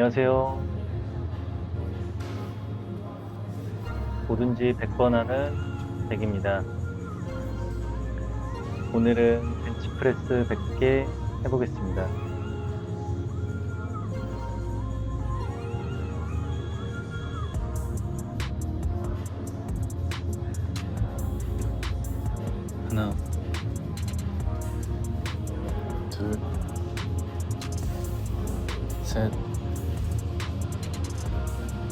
안녕하세요. 뭐든지 100번 하는 백입니다. 오늘은 벤치프레스 100개 해보겠습니다. 하나, 둘, 셋,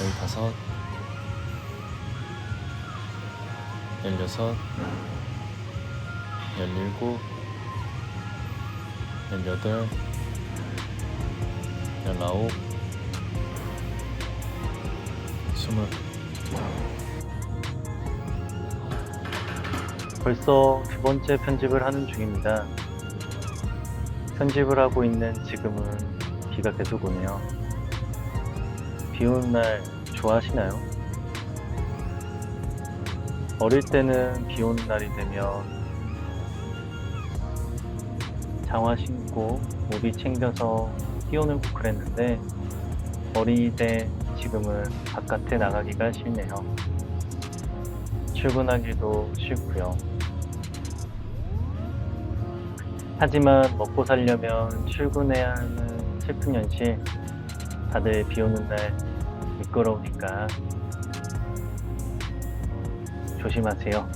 열다섯, 열여섯, 열일곱, 열여덟, 열아홉, 스물. 벌써 두 번째 편집을 하는 중입니다. 편집을 하고 있는 지금은 비가 계속 오네요. 비 오는 날 좋아하시나요? 어릴 때는 비 오는 날이 되면 장화 신고 우비 챙겨서 뛰어놀고 그랬는데 어린이 때 지금은 바깥에 나가기가 싫네요. 출근하기도 싫고요. 하지만 먹고 살려면 출근해야 하는 슬픈 현실. 다들 비 오는 날 미끄러우니까 조심하세요.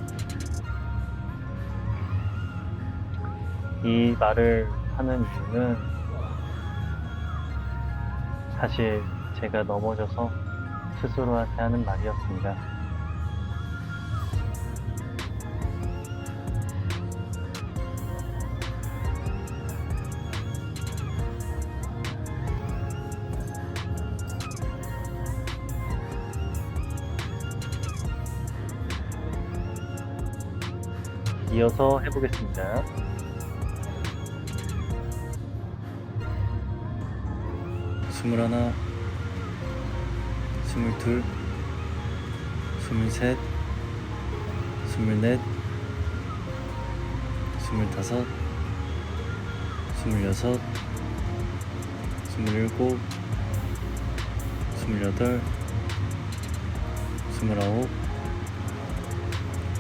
이 말을 하는 이유는 사실 제가 넘어져서 스스로한테 하는 말이었습니다. 이어서 해보겠습니다. 스물하나, 스물둘, 스물셋, 스물넷, 스물다섯, 스물여섯, 스물일곱, 스물여덟, 스물아홉,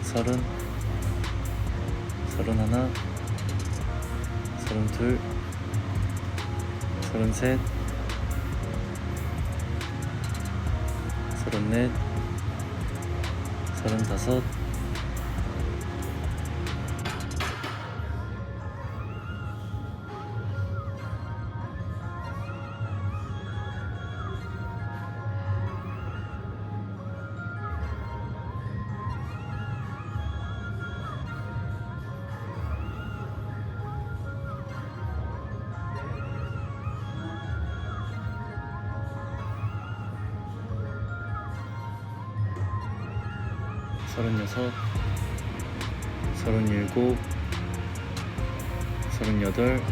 서른, 서른하나, 서른둘, 서른셋, 서른넷, 서른다섯, 서른여섯, 서른일곱, 서른여덟,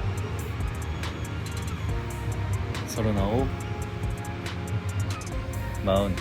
서른아홉, 마흔.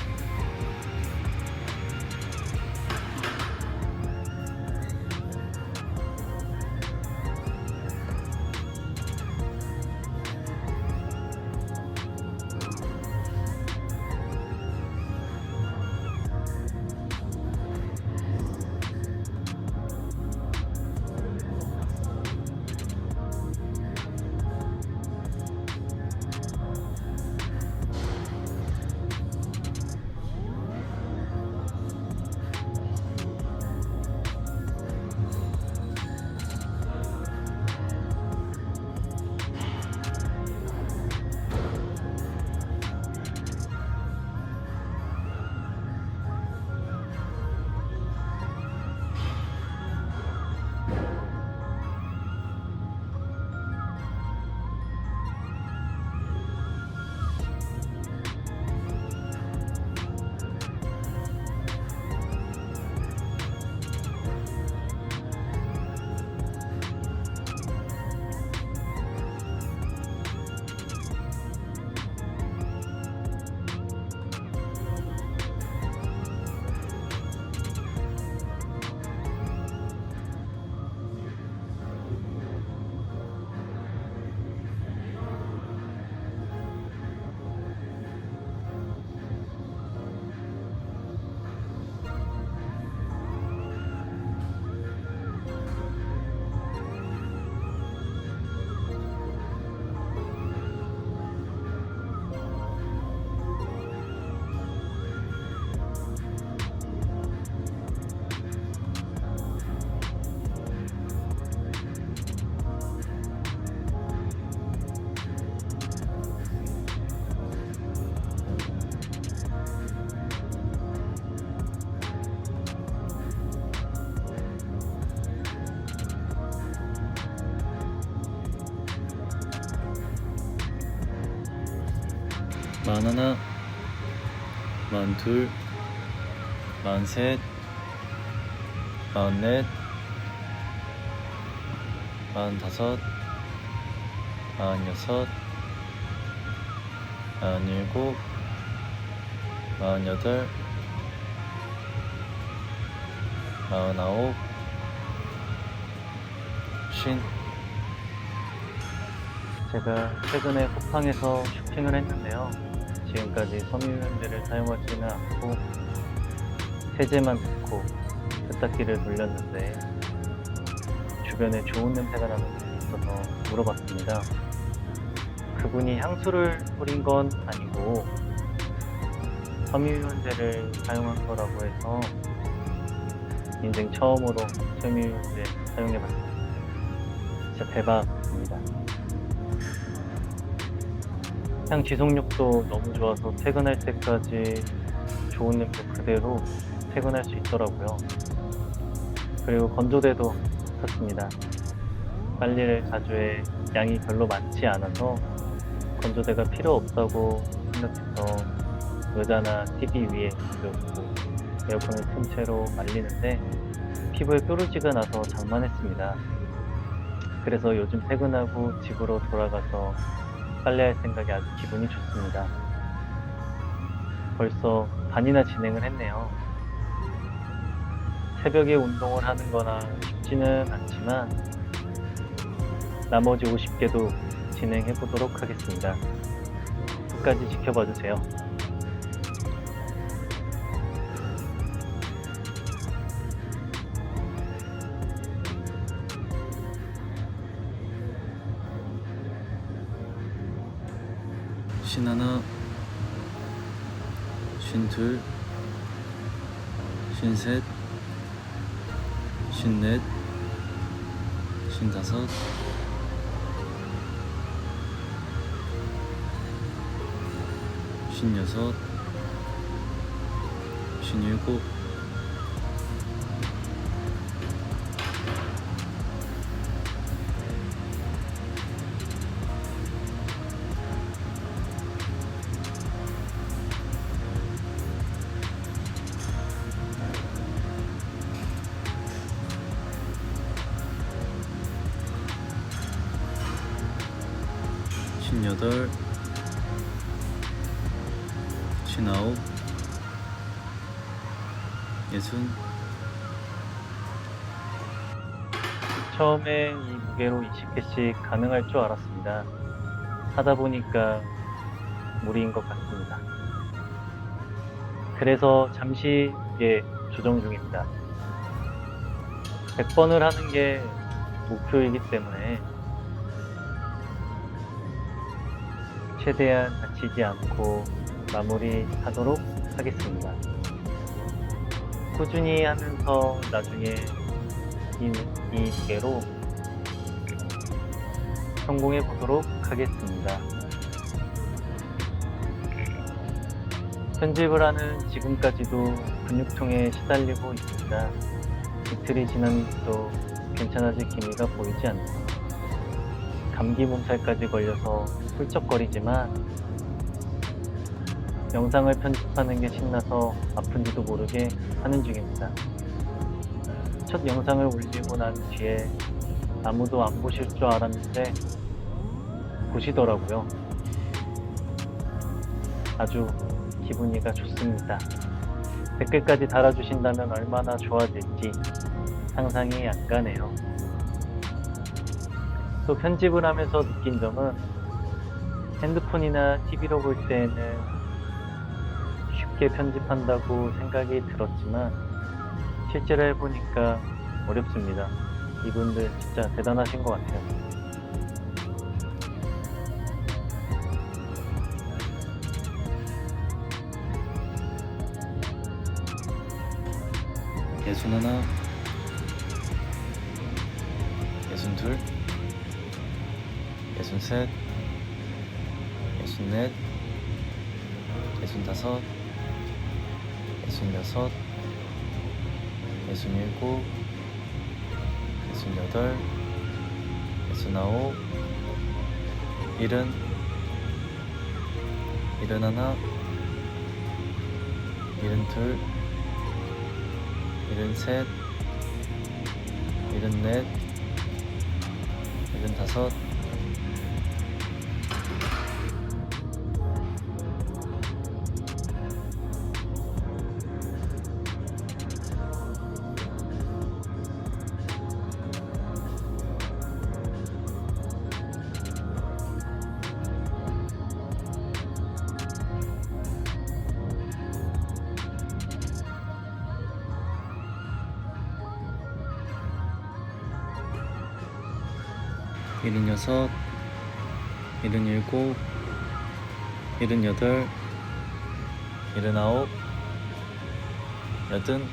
마흔하나, 마흔둘, 마흔셋, 마흔넷, 마흔다섯, 마흔여섯, 마흔일곱, 마흔여덟, 마흔아홉, 쉰. 제가 최근에 쿠팡에서 쇼핑을 했는데요. 지금까지 섬유유연제를 사용하지는 않고 세제만 넣고 세탁기를 돌렸는데 주변에 좋은 냄새가 나는 곳이 있어서 물어봤습니다. 그분이 향수를 뿌린 건 아니고 섬유유연제를 사용한 거라고 해서 인생 처음으로 섬유유연제 사용해봤습니다. 진짜 대박입니다. 향 지속력도 너무 좋아서 퇴근할 때까지 좋은 냄새 그대로 퇴근할 수 있더라고요. 그리고 건조대도 샀습니다. 빨래를 자주 해 양이 별로 많지 않아서 건조대가 필요 없다고 생각해서 의자나 TV 위에 두고 에어컨을 튼 채로 말리는데 피부에 뾰루지가 나서 장만했습니다. 그래서 요즘 퇴근하고 집으로 돌아가서 빨래할 생각이 아주 기분이 좋습니다. 벌써 반이나 진행을 했네요. 새벽에 운동을 하는 거나 쉽지는 않지만 나머지 50개도 진행해 보도록 하겠습니다. 끝까지 지켜봐 주세요. 쉰 하나, 쉰 둘, 쉰 셋, 쉰 넷, 쉰 다섯, 쉰 여섯, 쉰 일곱, 여덟, 쉰아홉, 예순, 처음에 이 무게로 20개씩 가능할 줄 알았습니다. 하다 보니까 무리인 것 같습니다. 그래서 잠시 무게 조정 중입니다. 100번을 하는 게 목표이기 때문에 최대한 다치지 않고 마무리하도록 하겠습니다. 꾸준히 하면서 나중에 이, 이 무게로 성공해 보도록 하겠습니다. 편집을 하는 지금까지도 근육통에 시달리고 있습니다. 이틀이 지났는데도 괜찮아질 기미가 보이지 않네요. 감기 몸살까지 걸려서 훌쩍거리지만 영상을 편집하는 게 신나서 아픈지도 모르게 하는 중입니다. 첫 영상을 올리고 난 뒤에 아무도 안 보실 줄 알았는데 보시더라고요. 아주 기분이가 좋습니다. 댓글까지 달아주신다면 얼마나 좋아질지 상상이 안 가네요. 또 편집을 하면서 느낀 점은 핸드폰이나 TV로 볼 때는 쉽게 편집한다고 생각이 들었지만 실제로 해보니까 어렵습니다. 이분들 진짜 대단하신 것 같아요. 예순 하나, 예순 둘, 예순셋, 예순넷, 예순다섯, 예순여섯, 예순일곱, 예순여덟, 예순아홉, 일흔, 일흔 하나, 일흔 둘, 일흔 셋, 일흔 넷, 일흔 다섯, 일흔 여섯, 일흔 일곱, 일흔 여덟, 일흔 아홉, 여든,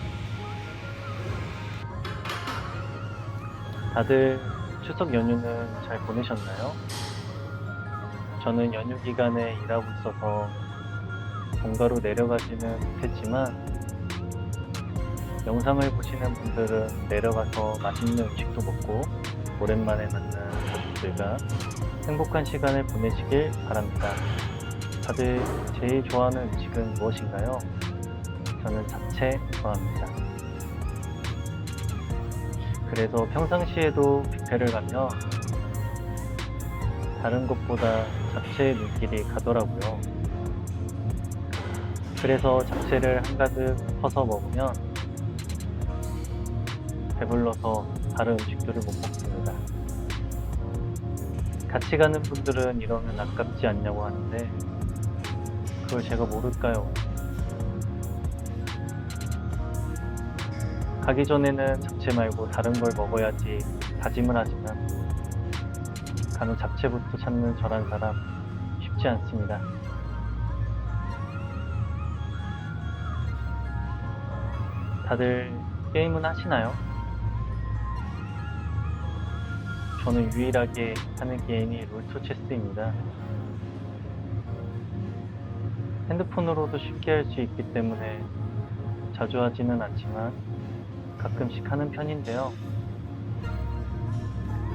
다들 추석 연휴는 잘 보내셨나요? 저는 연휴 기간에 일하고 있어서 본가로 내려가지는 못했지만 영상을 보시는 분들은 내려가서 맛있는 음식도 먹고 오랜만에 만난 가족들과 행복한 시간을 보내시길 바랍니다. 다들 제일 좋아하는 음식은 무엇인가요? 저는 잡채 좋아합니다. 그래서 평상시에도 뷔페를 가면 다른 것보다 잡채에 눈길이 가더라고요. 그래서 잡채를 한가득 퍼서 먹으면 배불러서 다른 음식들을 못 먹습니다. 같이 가는 분들은 이러면 아깝지 않냐고 하는데 그걸 제가 모를까요? 가기 전에는 잡채 말고 다른 걸 먹어야지 다짐을 하지만 간혹 잡채부터 찾는 저란 사람 쉽지 않습니다. 다들 게임은 하시나요? 저는 유일하게 하는 게임이 롤토 체스입니다. 핸드폰으로도 쉽게 할 수 있기 때문에 자주 하지는 않지만 가끔씩 하는 편인데요.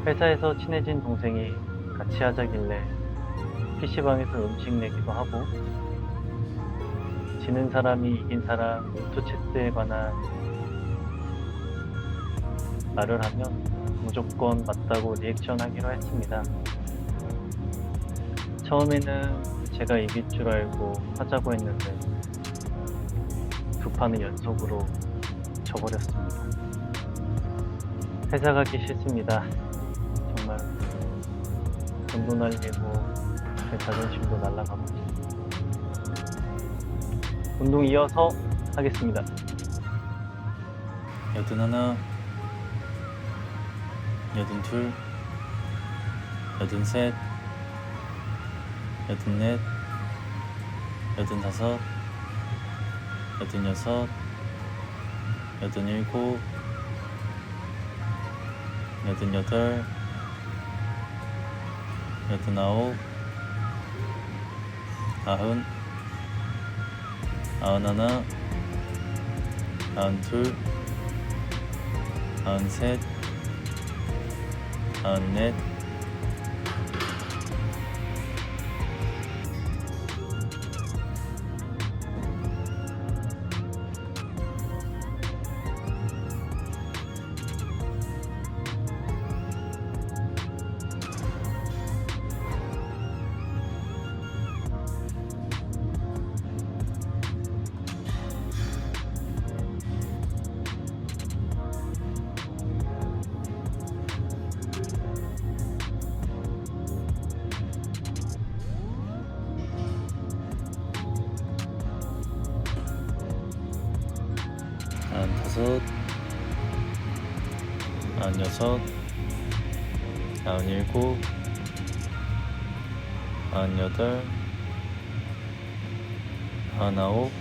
회사에서 친해진 동생이 같이 하자길래 PC방에서 음식 내기도 하고 지는 사람이 이긴 사람 롤토 체스에 관한 말을 하면 무조건 맞다고 리액션 하기로 했습니다. 처음에는 제가 이길 줄 알고 하자고 했는데 두 판을 연속으로 져버렸습니다. 회사 가기 싫습니다. 정말 돈도 날리고 제 자존심도 날아가고 운동 이어서 하겠습니다. 여든 하나, 여든 둘, 여든 셋, 여든 넷, 여든 다섯, 여든 여섯, 여든 일곱, 여든 여덟, 여든 아홉, 아흔, 아흔 하나, 아흔 둘, 아흔 셋, 아 아흔 다섯, 아흔 여섯, 아흔 일곱, 아흔 여덟, 아흔 아홉,